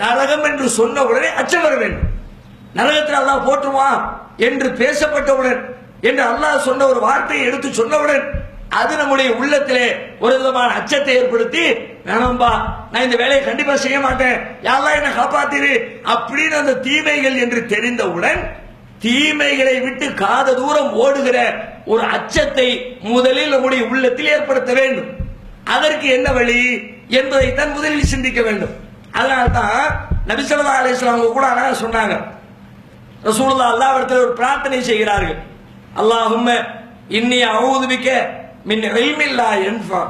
நரகம் என்று சொன்ன உடனே அச்சம் வர வேண்டும். நரகத்தில் அல்லாஹ் போற்றுவான் என்று பேசப்பட்டவுடன் என்று அல்லாஹ் சொன்ன ஒரு வார்த்தையை எடுத்து சொன்னவுடன் அது நம்முடைய உள்ளத்திலே ஒரு விதமான அச்சத்தை ஏற்படுத்தி வேணாம்பா நான் இந்த வேலையை கண்டிப்பா செய்ய மாட்டேன். யாரெல்லாம் என்ன காப்பாத்திரு அப்படின்னு அந்த தீமைகள் என்று தெரிந்தவுடன் தீமைகளை விட்டு காத தூரம் ஓடுகிற ஒரு அச்சத்தை முதலில் நம்முடைய உள்ளத்தில் ஏற்படுத்த வேண்டும். அதற்கு என்ன வழி என்பதைத்தான் முதலில் சிந்திக்க வேண்டும். அதனால தான் நபிசல்லா அலிஸ்லாம் அவங்க கூட சொன்னாங்க. ரசூல்லா அல்லா இடத்துல ஒரு பிரார்த்தனை செய்கிறார்கள். அல்லாஹும் இன்னி அவுதுபிக்க மின் எல்மில்லா என்ஃபா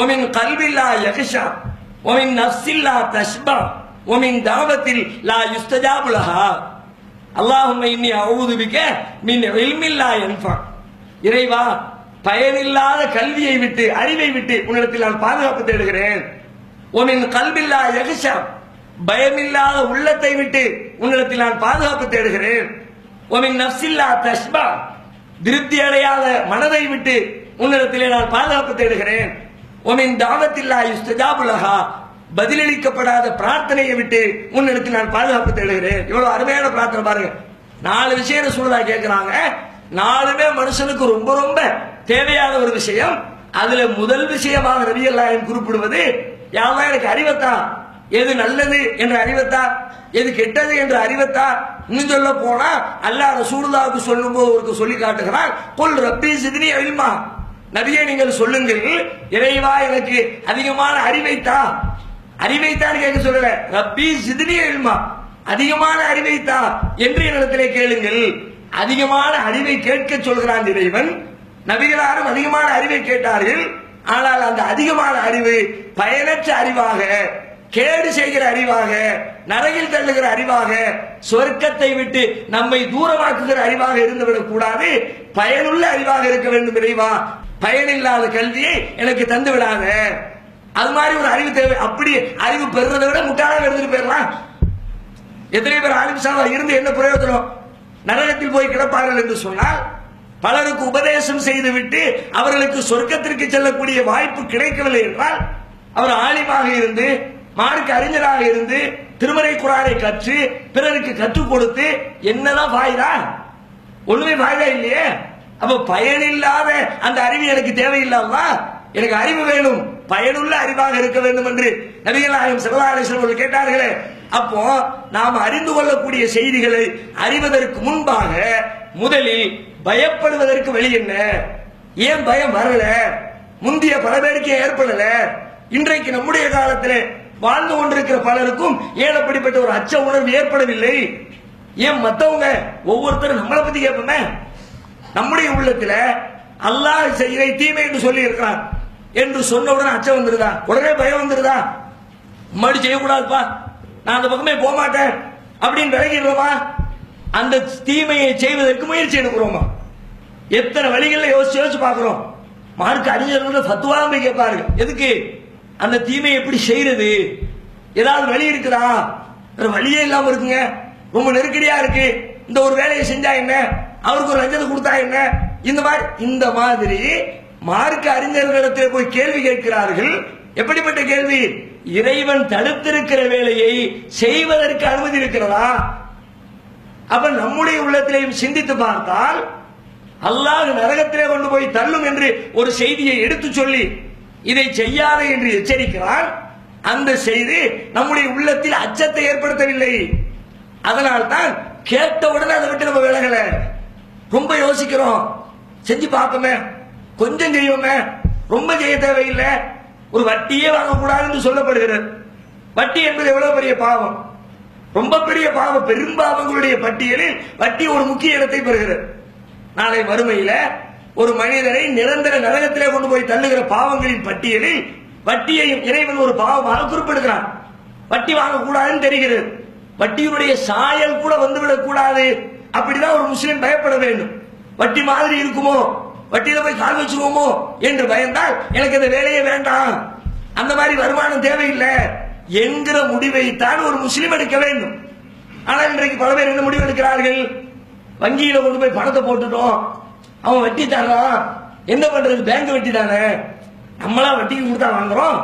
ஒமின் கல்வில்லா யகஷா ஒமின் நஃப்சில்லா தஷ்பா ஒமின் தாவத்தில் லா யுஸ்தஜாபுலஹா அல்லாஹும் இன்னி அவுதுபிக்க மின் எல்மில்லா என்ஃபா இறைவா பயனில்லாத கல்வியை விட்டு அறிவை விட்டு உன்னிடத்தில் நான் பாதுகாப்பு தேடுகிறேன். உனின் கல்வில்லா யகிஷா பயமில்லாத உள்ளத்தை விட்டு உன்னிடத்தில் நான் பாதுகாப்பு தேடுகிறேன். உமின் நப்சில்லா தஷ்பா திருப்தி அடையாத மனதை விட்டு உன்னிடத்திலே நான் பாதுகாப்பு தேடுகிறேன். உமின் தாவத்தில்லா யுஸ்தஜாபுலஹா பதிலளிக்கப்படாத பிரார்த்தனையை விட்டு உன்னிடத்தில் நான் பாதுகாப்பு தேடுகிறேன். இவ்வளவு அருமையான பிரார்த்தனை பாருங்க. நாலு விஷயம் சூழலா கேட்கிறாங்க நாலுமே மனுஷனுக்கு ரொம்ப ரொம்ப தேவையான ஒரு விஷயம். அதுல முதல் விஷயமாக ரவியல்லாயம் குறிப்பிடுவது யாவா எனக்கு அறிவத்தா? எது நல்லது என்று அறிவத்தா? எது கெட்டது என்று அறிவத்தா? இன்னும் சொல்ல போனா அல்லாஹ் ரசூலுல்லாவுக்கு சொல்லும் போது ஒருக்கு சொல்லி காட்டுகிறான் கொல் ரப்பி சிதினி அழிமா நபியை நீங்கள் சொல்லுங்கள் இறைவா எனக்கு அதிகமான அறிவைத்தா? அறிவைத்தான் கேட்க சொல்லல ரப்பி சிதினி அழிமா அதிகமான அறிவைத்தா? என்று என்னிடத்திலே கேளுங்கள். அதிகமான அறிவை கேட்க சொல்கிறான் இறைவன். நபிகளாரும் அதிகமான அறிவை கேட்டார்கள். ஆனால் அந்த அதிகமான அறிவு பயனற்ற அறிவாக கேடு செய்கிற அறிவாக நரகில் தள்ளுகிற அறிவாக சொர்க்கத்தை விட்டு நம்மை தூரமாக்குகிற அறிவாக இருந்துவிடக் கூடாது. பயனுள்ள அறிவாக இருக்க வேண்டும் இறைவா. பயனில்லாத கல்வியை எனக்கு தந்து விடாத அது மாதிரி ஒரு அறிவு தேவை. அப்படி அறிவு பெறுறதை விட முட்டாளாக எடுத்துட்டு போயிடலாம். எத்தனை பேர் ஆலிம்சாவா இருந்து என்ன பிரயோஜனம்? நரகத்தில் போய் கிடப்பார்கள் என்று சொன்னால் பலருக்கு உபதேசம் செய்துவிட்டு அவர்களுக்கு சொர்க்கத்திற்கு செல்லக்கூடிய வாய்ப்பு கிடைக்கவில்லை என்றால் அவர் ஆலிமாக இருந்து மார்க்க அறிஞராக இருந்து திருமறை குரானை கற்று பிறருக்கு கற்றுக் கொடுத்து என்னதான் வாய்தா ஒண்ணுமே வாய்தா இல்லையே? அப்ப பயனில்லாத அந்த அறிவு எனக்கு தேவையில்லாமா எனக்கு அறிவு வேணும் பயனுள்ள அறிவாக இருக்க வேண்டும் என்று நபிகள் நாயகம் கேட்டார்களே. அப்போ நாம் அறிந்து கொள்ளக்கூடிய செய்திகளை அறிவதற்கு முன்பாக முதலில் பயப்படுவதற்கு வழி என்ன? ஏன் பயம் வரல? முந்தைய பல பேருக்கு ஏற்படல. இன்றைக்கு நம்முடைய காலத்தில் வாழ்ந்து கொண்டிருக்கிற பலருக்கும் ஏன் அப்படிப்பட்ட ஒரு அச்ச உணர்வு ஏற்படவில்லை. ஏன் மத்தவங்க ஒவ்வொருத்தரும் நம்மளை பத்தி கேட்போமே? நம்முடைய உள்ளத்துல அல்லாஹ் செய்கிற தீமை என்று சொல்லி இருக்கிறான் என்று சொன்ன உடனே அச்சம் வந்துருதா? உடனே பயம் வந்துருதா? மறுபடி செய்யக்கூடாதுப்பா. நான் அந்த பக்கமே போக மாட்டேன் அப்படின்னு விலகிடுறோமா? அந்த தீமையை செய்வதற்கு முயற்சி எடுக்கிறோமா? எத்தனை வழிகளில் யோசிச்சு யோசிச்சு பார்க்குறோம். மார்க் அறிஞர்கள் ஃபத்துவாவும் கேட்பார்கள். எதுக்கு? அந்த தீமையை எப்படி செய்யறது ஏதாவது வழி இருக்குதா? வழியே இல்லாம இருக்குங்க. ரொம்ப நெருக்கடியா இருக்கு. இந்த ஒரு வேலையை செஞ்சா என்ன? அவருக்கு ஒரு லஞ்சத்தை கொடுத்தா என்ன? இந்த மாதிரி இந்த மாதிரி மார்க்க அறிஞர்களிடத்தில் போய் கேள்வி கேட்கிறார்கள். எப்படிப்பட்ட கேள்வி? இறைவன் தடுத்திருக்கிற வேலையை செய்வதற்கு அனுமதி இருக்கிறதா? அப்ப நம்முடைய உள்ளத்திலையும் சிந்தித்து பார்த்தால் அல்லாஹ் நரகத்திலே கொண்டு போய் தள்ளும் என்று ஒரு செய்தியை எடுத்து சொல்லி இதை செய்யாதே என்று எச்சரிக்கிறான். அந்த செய்தி நம்முடைய உள்ளத்தில் அச்சத்தை ஏற்படுத்தவில்லை. அதனால் தான் கேட்டவுடனே அதை விட்டு நம்ம விலகல. ரொம்ப யோசிக்கிறோம். செஞ்சு பார்ப்போமே. கொஞ்சம் செய்வோமே. ரொம்ப செய்ய தேவையில்லை. ஒரு வட்டியே வாங்கக்கூடாதுன்னு சொல்லப்படுகிறது. வட்டி என்பது எவ்வளவு பெரிய பாவம்? ரொம்ப பெரிய பாவம் பெரும்பாவங்களுடைய பட்டியலில் வட்டி ஒரு முக்கிய இடத்தை பெறுகிறது. நாளை வறுமையில ஒரு மனிதனை நிரந்தர நரகத்திலே கொண்டு போய் தள்ளுகிற பாவங்களின் பட்டியலில் வட்டியையும் இறைவன் ஒரு பாவமாக குறிப்பிடுகிறான். வட்டி வாங்கக்கூடாதுன்னு தெரிகிறது. வட்டியினுடைய சாயல் கூட வந்துவிடக் கூடாது. அப்படிதான் ஒரு முஸ்லீம் பயப்பட வேண்டும். வட்டி மாதிரி இருக்குமோ? வட்டியில போய் கால் வச்சுருவோமோ என்று பயந்தால் எனக்கு இந்த வேலையே வேண்டாம். அந்த மாதிரி வருமானம் தேவையில்லை. என்கிற முடிவை தான் ஒரு முஸ்லீம் எடுக்க வேண்டும். ஆனால் இன்றைக்கு பல பேர் என்ன முடிவு எடுக்கிறார்கள்? வங்கியில கொண்டு போய் பணத்தை போட்டுட்டோம். அவன் வட்டி தர்றான் என்ன பண்றது? பேங்க் வட்டி தானே? நம்மளா வட்டிக்கு கொடுத்தா வாங்குறோம்.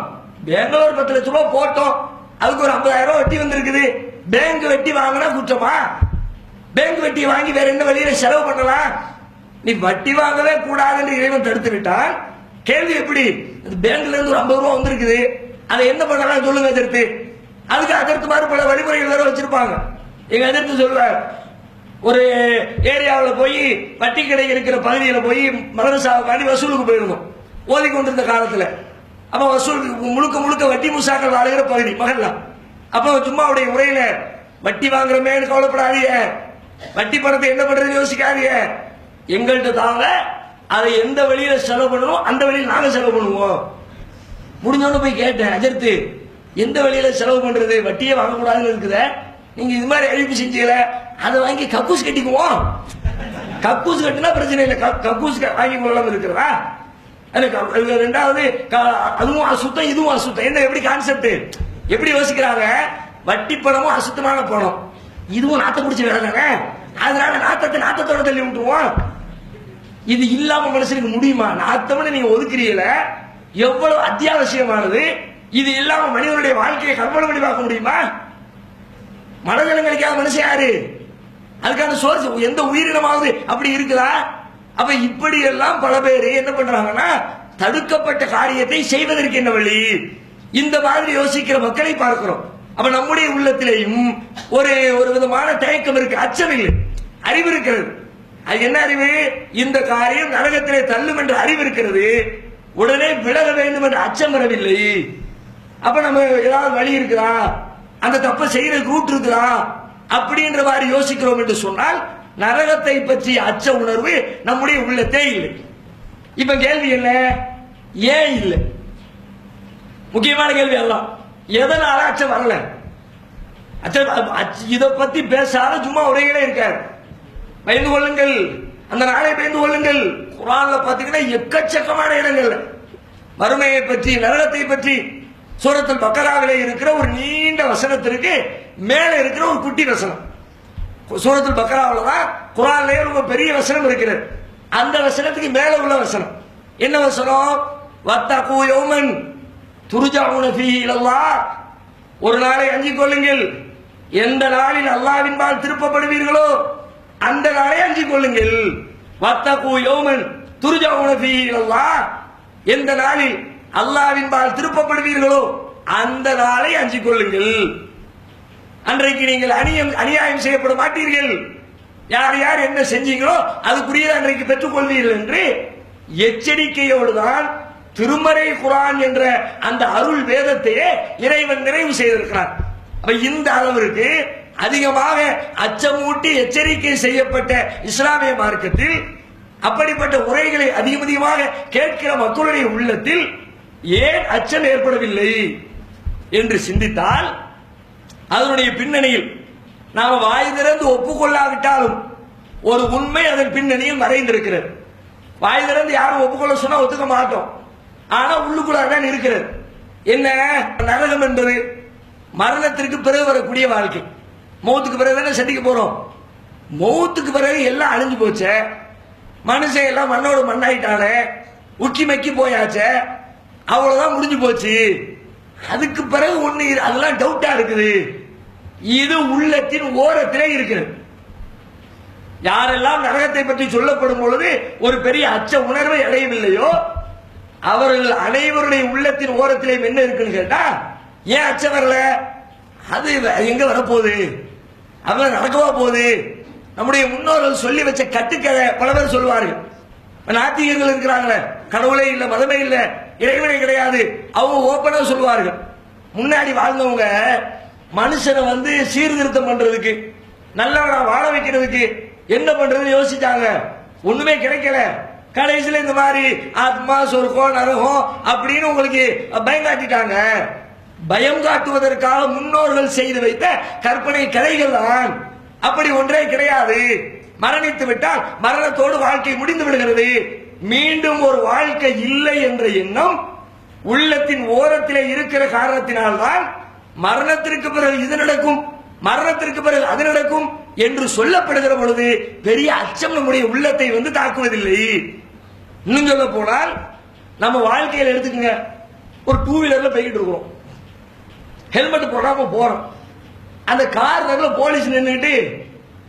பேங்க்ல ஒரு பத்து லட்ச ரூபாய் போட்டோம். அதுக்கு ஒரு 50000 ரூபாய் வட்டி வந்திருக்குது. பேங்க் வட்டி வாங்கினா குற்றமா? பேங்க் வட்டி வாங்கி வேற என்ன வழியில செலவு பண்ணலாம்? நீ வட்டி வாங்கவே கூடாதுன்னு இறைவன் தடுத்து விட்டால் கேள்வி எப்படி? பேங்க்ல இருந்து ஒரு 50 ரூபா வந்திருக்குது. அதை என்ன பண்ணலாம் சொல்லுங்க எதிர்த்து? அதுக்கு அதற்கு மாதிரி பல வழிமுறைகள் வேற வச்சிருப்பாங்க. எங்க எதிர்த்து சொல்றார் ஒரு ஏரியாவில் போய் வட்டி கடை இருக்கிற பகுதியில் போய் மதரசாவுக்காண்டி வசூலுக்கு போயிருந்தோம். ஓதி கொண்டிருந்த காலத்தில். அப்போ வசூல் முழுக்க முழுக்க வட்டி முசாக்கள் வாழுகிற பகுதி மகள்லாம் அப்போ சும்மாவுடைய உரையில வட்டி வாங்குறமேன்னு கவலைப்படாதீங்க. வட்டி பணத்தை என்ன பண்றது யோசிக்காதீங்க. எங்கள்கிட்ட தாங்க. அதை எந்த வழியில செலவு பண்ணணும் அந்த வழியில் நாங்கள் செலவு பண்ணுவோம். முடிஞ்சோன்னு போய் கேட்டேன் அஜர்த்து எந்த வழியில செலவு பண்றது? வட்டியே வாங்கக்கூடாதுன்னு இருக்குதே. நீங்க இது மாதிரி அழிப்பு செஞ்சீங்கள அதை வாங்கி கக்கூஸ் கட்டிக்குவோம். கக்கூஸ் கட்டினா பிரச்சனை இல்லை. க- கக்கூஸ் க- வாங்கி கொள்ளாம இருக்கிறதா? அது க- ரெண்டாவது அதுவும் அசுத்தம் இதுவும் அசுத்தம். என்ன எப்படி கான்செப்ட் எப்படி யோசிக்கிறாங்க? வட்டி பணமும் அசுத்தமான பணம் இதுவும் நாத்த பிடிச்ச வேலை தானே? அதனால நாத்தத்தை நாத்தத்தோட தள்ளி விட்டுருவோம். இது இல்லாம மனுஷனுக்கு முடியுமா? நாத்தம்னு நீங்க ஒதுக்குறீங்களே எவ்வளவு அத்தியாவசியமானது? இது இல்லாம மனிதனுடைய வாழ்க்கையை கற்பனை பண்ணி பார்க்க முடியுமா? மனநலங்களுக்காக மனுஷன் யாரு? அதுக்கான சோர்ஸ் எந்த உயிரினமாவது அப்படி இருக்குதா? அப்ப இப்படி எல்லாம் பல பேர் என்ன பண்றாங்கன்னா தடுக்கப்பட்ட காரியத்தை செய்வதற்கு என்ன வழி? இந்த மாதிரி யோசிக்கிற மக்களை பார்க்கிறோம். அப்ப நம்முடைய உள்ளத்திலேயும் ஒரு ஒரு விதமான தயக்கம் இருக்கு அச்சம் இல்லை. அறிவு இருக்கிறது. அது என்ன அறிவு? இந்த காரியம் நரகத்திலே தள்ளும் என்ற அறிவு இருக்கிறது. உடனே விலக வேண்டும் என்ற அச்சம் வரவில்லை. அப்ப நம்ம ஏதாவது வழி இருக்குதா? அந்த தப்பை செய்யற ரூட் இருக்குதா? அப்படின்ற மாதிரி யோசிக்கிறோம் என்று சொன்னால் நரகத்தை பற்றிய அச்ச உணர்வு நம்முடைய உள்ளத்தே இல்லை. இப்ப கேள்வி என்ன? ஏன் இல்லை? முக்கியமான கேள்வி எல்லாம் எதனால அச்சம் வரல? அச்சம் அச்ச- பத்தி பேசாத சும்மா உரையிலே இருக்கார். பயந்து கொள்ளுங்கள். அந்த நாளை பயந்து கொள்ளுங்கள். குரான்ல பாத்தீங்கன்னா எக்கச்சக்கமான இடங்கள்ல. மறுமையை பற்றி நரகத்தை பற்றி சூரத்தில் பக்கராவிலே இருக்கிற ஒரு நீண்ட வசனத்திற்கு மேலே இருக்கிற ஒரு குட்டி வசனம். சூரத்தில் பக்கராவில் தான் குரான்லேயே ரொம்ப பெரிய வசனம் இருக்கிறது. அந்த வசனத்துக்கு மேலே உள்ள வசனம். என்ன வசனம்? வத்தகு யோமன் துர்ஜாவுன ஃபீஹி இல்லல்லா ஒரு நாளை அஞ்சு கொள்ளுங்கள். எந்த நாளில் அல்லாவின்பால் திருப்பப்படுவீர்களோ அந்த நாளை அஞ்சு கொள்ளுங்கள். வத்தகு யோமன் துர்ஜாவுன ஃபீஹி எந்த நாளில் அல்லாவின் பால் திருப்பப்படுவீர்களோ அந்த நாளை அஞ்சிக் கொள்ளுங்கள். அன்றைக்கு நீங்கள் அநியம் அநியாயம் செய்யப்பட மாட்டீர்கள். யார் யார் என்ன செஞ்சீங்களோ அதுக்குரிய அன்றைக்கு பெற்றுக் கொள்வீர்கள் என்று எச்சரிக்கையோடு தான் திருமறை குரான் என்ற அந்த அருள் வேதத்தையே இறைவன் நிறைவு செய்திருக்கிறார் அப்ப இந்த அளவிற்கு அதிகமாக அச்சமூட்டி எச்சரிக்கை செய்யப்பட்ட இஸ்லாமிய மார்க்கத்தில் அப்படிப்பட்ட உரைகளை அதிகம் அதிகமாக கேட்கிற மக்களுடைய உள்ளத்தில் ஏன் அச்சம் ஏற்படவில்லை என்று சிந்தித்தால் அதனுடைய பின்னணியில் நாம் வாய் திறந்து ஒப்புக்கொள்ளாவிட்டாலும் ஒரு உண்மை அதன் பின்னணியில் மறைந்திருக்கிறது. வாய் திறந்து யாரும் ஒப்புக்கொள்ள சொன்னா ஒத்துக்க மாட்டோம். ஆனா உள்ளுக்குள்ள தான் இருக்கிறது. என்ன? நரகம் என்பது மரணத்திற்கு பிறகு வரக்கூடிய வாழ்க்கை. மௌத்துக்கு பிறகு தானே சந்திக்க போறோம். மௌத்துக்கு பிறகு எல்லாம் அழிஞ்சு போச்சே. மனுஷன் எல்லாம் மண்ணோட மண்ணாயிட்டானே உக்கி மக்கி போயாச்சே அவ்வளவுதான் முடிஞ்சு போச்சு. அதுக்கு பிறகு ஒண்ணு அதெல்லாம் டவுட்டா இருக்குது. இது உள்ளத்தின் ஓரத்திலே இருக்கிறது. யாரெல்லாம் நரகத்தை பற்றி சொல்லப்படும் பொழுது ஒரு பெரிய அச்ச உணர்வை அடையவில்லையோ அவர்கள் அனைவருடைய உள்ளத்தின் ஓரத்திலேயும் என்ன இருக்குன்னு கேட்டா ஏன் அச்சம் வரல? அது எங்க வரப்போகுது? அதெல்லாம் நடக்கவா போகுது? நம்முடைய முன்னோர்கள் சொல்லி வச்ச கட்டுக்கதை பல பேர் சொல்லுவார்கள். நாத்திகர்கள் இருக்கிறாங்களே கடவுளே இல்லை மதமே இல்லை இறைவனே கிடையாது அவங்க ஓப்பனாக சொல்லுவார்கள். முன்னாடி வாழ்ந்தவங்க மனுஷனை வந்து சீர்திருத்தம் பண்றதுக்கு நல்லவனா வாழ வைக்கிறதுக்கு என்ன பண்றதுன்னு யோசிச்சாங்க. ஒண்ணுமே கிடைக்கல. கடைசியில் இந்த மாதிரி ஆத்மா சொர்க்கம் நரகம் அப்படின்னு உங்களுக்கு பயம் காட்டிட்டாங்க. பயம் காட்டுவதற்காக முன்னோர்கள் செய்து வைத்த கற்பனை கதைகள் தான். அப்படி ஒன்றே கிடையாது. மரணித்து விட்டால் மரணத்தோடு வாழ்க்கை முடிந்து விடுகிறது. மீண்டும் ஒரு வாழ்க்கை இல்லை என்ற எண்ணம் உள்ளத்தின் ஓரத்திலே இருக்கிற காரணத்தினால்தான் மரணத்திற்கு பிறகு இது நடக்கும் மரணத்திற்கு பிறகு அது நடக்கும் என்று சொல்லப்படுகிற பொழுது பெரிய அச்சம் நம்முடைய உள்ளத்தை வந்து தாக்குவதில்லை. இன்னும் சொல்ல போனால் நம்ம வாழ்க்கையில் எடுத்துக்கங்க ஒரு டூ வீலர்ல போய்கிட்டு இருக்கிறோம் ஹெல்மெட் போடாம போறோம். அந்த கார் கார்னர்ல போலீஸ் நின்றுக்கிட்டு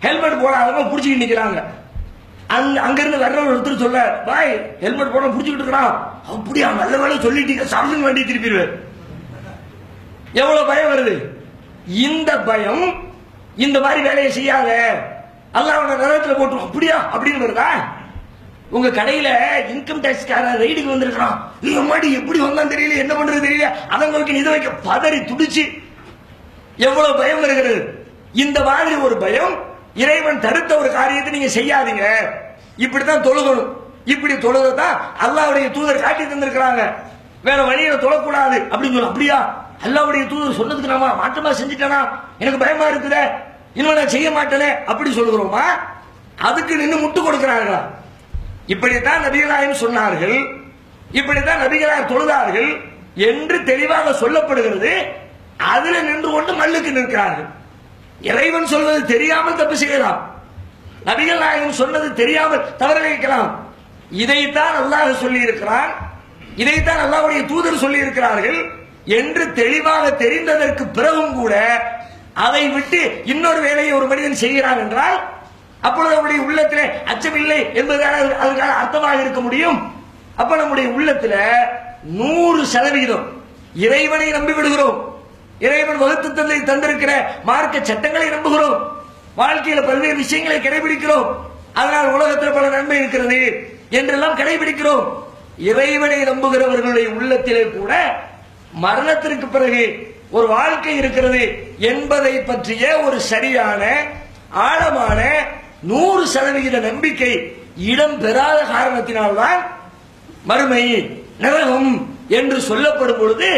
ஹெல்மெட் போடாதவங்க பிடிச்சிக்கிட்டு நிற்கிறாங்க அங்க அங்கேருந்து வர்ற ஒருத்தர் சொல்ல பாய் ஹெல்மெட் போட பிடிச்சிக்கிட்டு இருக்கிறான் அப்படியா நல்ல வேலை சொல்லிட்டீங்க சாம்சங் வண்டி திருப்பிடுவார் எவ்வளவு பயம் வருது? இந்த பயம் இந்த மாதிரி வேலையை செய்யாத. அல்லாஹ் அவனை நரகத்துல போட்டு அப்படியா அப்படின்னு வருதா? உங்க கடையில இன்கம் டாக்ஸ்கார ரைடுக்கு வந்திருக்கான் இந்த மாதிரி எப்படி வந்தான் தெரியல என்ன பண்றது தெரியல அதை வைக்க இதை வைக்க பதறி துடிச்சு எவ்வளவு பயம் இருக்கிறது இந்த மாதிரி ஒரு பயம் இறைவன் தடுத்த ஒரு காரியத்தை நீங்க செய்யாதீங்க. இப்படித்தான் தொழுகணும். இப்படி தொழுதான் அல்லாவுடைய தூதர் காட்டி தந்திருக்கிறாங்க. வேற வழியில தொழக்கூடாது அப்படின்னு சொல்ல அப்படியா? அல்லாவுடைய தூதர் சொன்னதுக்கு நாம மாற்றமா செஞ்சுட்டேனா? எனக்கு பயமா இருக்குதே. இன்னும் நான் செய்ய மாட்டேனே அப்படி சொல்லுகிறோமா? அதுக்கு நின்று முட்டு கொடுக்கிறார்களா? இப்படித்தான் நபிகளாயம் சொன்னார்கள். இப்படித்தான் நபிகளார் தொழுதார்கள் என்று தெளிவாக சொல்லப்படுகிறது. அதுல நின்று கொண்டு மல்லுக்கு நிற்கிறார்கள். இறைவன் சொல்வது தெரியாமல் தப்பு செய்யலாம். நபிகள் நாயகம் சொன்னது தெரியாமல் தவறிழைக்கலாம். இதைத்தான் அல்லாஹ் சொல்லி இருக்கிறான் இதைத்தான் அல்லாஹ்வுடைய தூதர் சொல்லி இருக்கிறார்கள் என்று தெளிவாக தெரிந்ததற்கு பிறகும் கூட அதை விட்டு இன்னொரு வேலையை ஒரு மனிதன் செய்கிறான் என்றால் அப்பொழுது அவருடைய உள்ளத்திலே அச்சமில்லை என்பதுதான் அதற்கான அர்த்தமாக இருக்க முடியும். அப்ப நம்முடைய உள்ளத்துல நூறு சதவிகிதம் இறைவனை நம்பி விடுகிறோம் இறைவன் வகுத்து தந்தை தந்திருக்கிற மார்க்க சட்டங்களை நம்புகிறோம். வாழ்க்கையில பல்வேறு விஷயங்களை கடைபிடிக்கிறோம். அதனால் உலகத்தில் பல நன்மை இருக்கிறது என்றெல்லாம் கடைபிடிக்கிறோம். இறைவனை நம்புகிறவர்களுடைய உள்ளத்திலே கூட மரணத்திற்கு பிறகு ஒரு வாழ்க்கை இருக்கிறது என்பதை பற்றிய ஒரு சரியான ஆழமான நூறு சதவிகித நம்பிக்கை இடம் பெறாத காரணத்தினால்தான் மறுமை நரகம் என்று சொல்லப்படும் பொழுது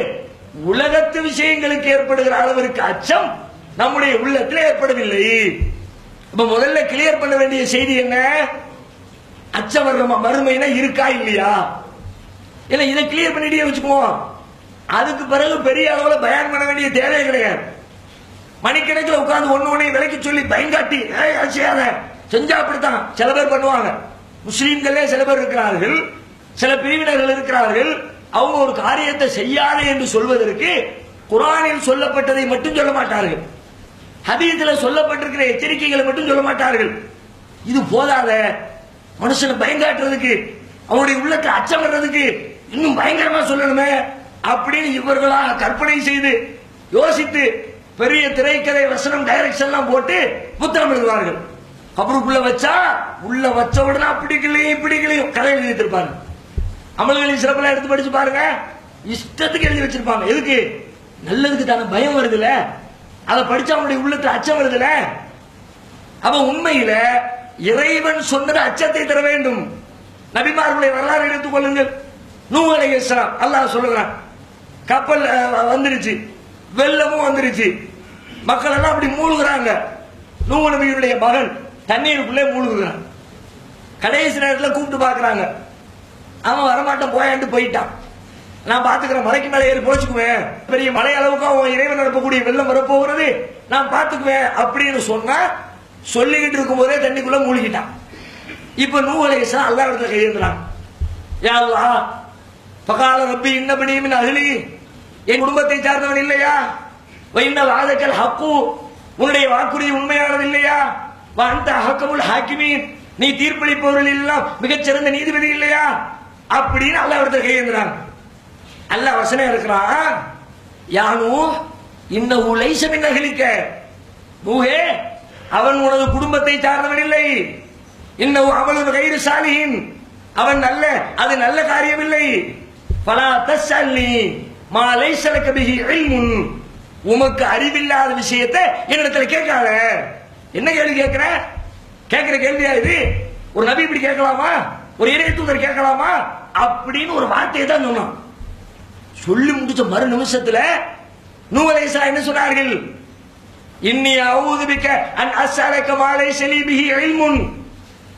உலகத்து விஷயங்களுக்கு ஏற்படுகிற அளவிற்கு அச்சம் நம்முடைய உள்ளத்தில் ஏற்படவில்லை. இப்ப முதல்ல கிளியர் பண்ண வேண்டிய செய்தி என்ன? அச்சம் வர்ற மறுமைனா இருக்கா இல்லையா? இல்ல இதை கிளியர் பண்ணிட்டே வச்சுக்குவோம். அதுக்கு பிறகு பெரிய அளவுல பயன் பண்ண வேண்டிய தேவையே கிடையாது. மணிக்கணக்கில் உட்கார்ந்து ஒண்ணு ஒண்ணு விலைக்கு சொல்லி பயங்காட்டி செய்யாத செஞ்சா அப்படித்தான். சில பேர் பண்ணுவாங்க. முஸ்லீம்களே சில பேர் இருக்கிறார்கள். சில பிரிவினர்கள் இருக்கிறார்கள். அவங்க ஒரு காரியத்தை செய்யாதே என்று சொல்வதற்கு குரானில் சொல்லப்பட்டதை மட்டும் சொல்ல மாட்டார்கள். ஹதீத்தில் சொல்லப்பட்டிருக்கிற எச்சரிக்கைகளை மட்டும் சொல்ல மாட்டார்கள். இது போதாத. மனுஷனை பயங்காட்டுறதுக்கு அவனுடைய உள்ளத்தை அச்சம் வர்றதுக்கு இன்னும் பயங்கரமா சொல்லணுமே அப்படின்னு இவர்களாக கற்பனை செய்து யோசித்து பெரிய திரைக்கதை வசனம் டைரக்ஷன் எல்லாம் போட்டு புத்தகம் எழுதுவார்கள். கபருக்குள்ள வச்சா உள்ள வச்ச உடனே பிடிக்கலையும் பிடிக்கலையும் கதை எழுதிட்டு இருப்பாங்க அமல்களின் சிறப்பெல்லாம் எடுத்து படிச்சு பாருங்க. இஷ்டத்துக்கு எழுதி வச்சிருப்பாங்க. எதுக்கு? நல்லதுக்கு தானே பயம் வருதுல? அதை படிச்சா அவனுடைய உள்ளத்துல அச்சம் வருதுல? அப்ப உண்மையில இறைவன் சொன்னது அச்சத்தை தர வேண்டும். நபிமார்களுடைய வரலாறு எடுத்துக் கொள்ளுங்கள். நூ அலைஹிஸ்ஸலாம் அல்லாஹ் சொல்லுகிறான். கப்பல் வந்துருச்சு. வெள்ளமும் வந்துருச்சு. மக்கள் எல்லாம் அப்படி மூழ்குறாங்க. நூ நபியுடைய மகன் தண்ணீருக்குள்ளே மூழ்குகிறான் கடைசி நேரத்தில் கூப்பிட்டு பார்க்குறாங்க. அவன் வரமாட்டான் போயாண்டு போயிட்டான். நான் பாத்துக்கிறேன் மலைக்கு மேலே ஏறி போச்சுக்குவேன் பெரிய மலை அளவுக்கு அவன் இறைவன் நடப்பக்கூடிய வெள்ளம் வரப்போகிறது. நான் பாத்துக்குவேன் அப்படின்னு சொன்னா சொல்லிக்கிட்டு இருக்கும் போதே தண்ணிக்குள்ள மூழ்கிட்டான். இப்ப நூலேசா அல்லா இடத்துல கையெழுந்துறான் யா பகால ரப்பி என்ன மின் அகலி. என் குடும்பத்தை சார்ந்தவன் இல்லையா? வைந்த வாதக்கல் ஹக்கு. உன்னுடைய வாக்குறுதி உண்மையானது இல்லையா? அந்த ஹக்கமுல் ஹாக்கிமீன். நீ தீர்ப்பளிப்பவர்கள் எல்லாம் மிகச்சிறந்த நீதிபதி இல்லையா? அப்படின்னு அல்ல இடத்துல கையேந்துறாங்க அல்லாஹ் வசனம் இருக்கிறான். யானோ இன்ன உலைசம் என்ன அகலிக்க நூஹே அவன் உனது குடும்பத்தை சார்ந்தவன் இல்லை. இன்னும் அவனது கயிறு சாலியின் அவன் நல்ல அது நல்ல காரியம் இல்லை. பலா தஸ்ஸல்னி மா லைஸலக பிஹி இல்முன். உமக்கு அறிவில்லாத விஷயத்தை என்னிடத்துல கேட்காத. என்ன கேள்வி கேட்கிற கேட்கிற கேள்வியா இது? ஒரு நபி இப்படி கேட்கலாமா? ஒரு இறை தூதர் கேட்கலாமா? அப்படின்னு ஒரு வார்த்தையை தான் சொன்னான். சொல்லி முடிச்ச மறு நிமிஷத்துல நூவலேசா என்ன சொன்னார்கள்? இன்னி அவுதுபிக்க அன் அஸ்ஸலக மாலை செலிபிஹி இல்முன்.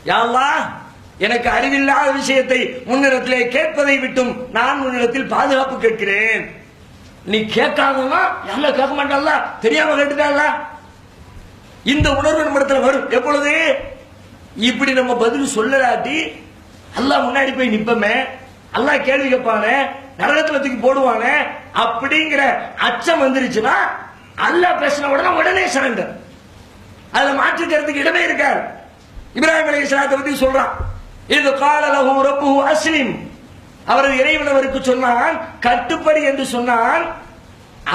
யா எனக்கு அறிவில்லாத விஷயத்தை முன்னிடத்திலே கேட்பதை விட்டும் நான் முன்னிடத்தில் பாதுகாப்பு கேட்கிறேன். நீ கேட்காதனா யாரும் கேட்க மாட்டான்ல தெரியாம கேட்டுட்டான்ல இந்த உணர்வு நம்ம இடத்துல வரும். எப்பொழுது? இப்படி நம்ம பதில் சொல்லலாட்டி அல்லாஹ் முன்னாடி போய் நிப்பமே. அல்லாஹ் கேள்வி கேட்பானே நரகத்துல தூக்கி போடுவானே அப்படிங்கிற அச்சம் வந்துருச்சுன்னா அல்லாஹ் பேசின உடனே உடனே சரண்டர். அதுல மாற்றுக்கிறதுக்கு இடமே இருக்காது. இப்ராஹிம் அலி இஸ்லாத்தை பத்தி சொல்றான். இது காலலகு ரப்பு அஸ்லிம். அவரது இறைவன் அவருக்கு சொன்னான் கட்டுப்படி என்று சொன்னான்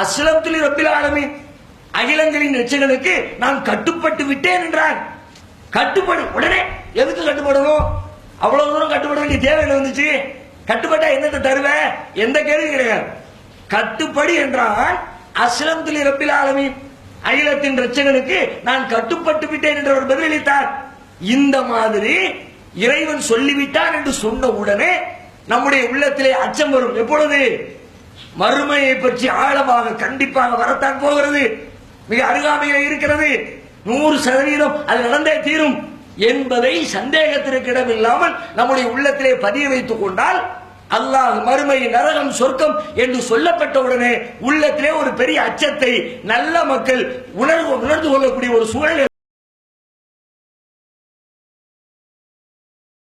அஸ்லத்தில் ரப்பில் ஆலமீன். அகிலங்களின் எச்சங்களுக்கு நான் கட்டுப்பட்டு விட்டேன் என்றான். கட்டுப்படு உடனே எதுக்கு கட்டுப்படணும் அவ்வளவு தூரம் கட்டுப்பட வேண்டிய தேவை என்ன வந்துச்சு? கட்டுப்பட்டா என்னத்தை தருவேன் எந்த கேள்வி கிடையாது. கட்டுப்படி என்றால் அஸ்லம் துலி ரப்பில் ஆலமீன். அகிலத்தின் ரச்சகனுக்கு நான் கட்டுப்பட்டு விட்டேன் என்று அவர் பதிலளித்தார். இந்த மாதிரி இறைவன் சொல்லிவிட்டான் என்று சொன்ன உடனே நம்முடைய உள்ளத்திலே அச்சம் வரும். எப்பொழுது? மறுமையை பற்றி ஆழமாக கண்டிப்பாக வரத்தான் போகிறது. மிக அருகாமையில் இருக்கிறது. நூறு சதவீதம் அது நடந்தே தீரும். என்பதை சந்தேகத்திற்கு இடமில்லாமல் நம்முடைய உள்ளத்திலே பதிய வைத்துக் கொண்டால் அல்லாஹ் மறுமை நரகம் சொர்க்கம் என்று சொல்லப்பட்ட உடனே உள்ளத்திலே ஒரு பெரிய அச்சத்தை நல்ல மக்கள் உணர்வு உணர்ந்து கொள்ளக்கூடிய ஒரு சூழல்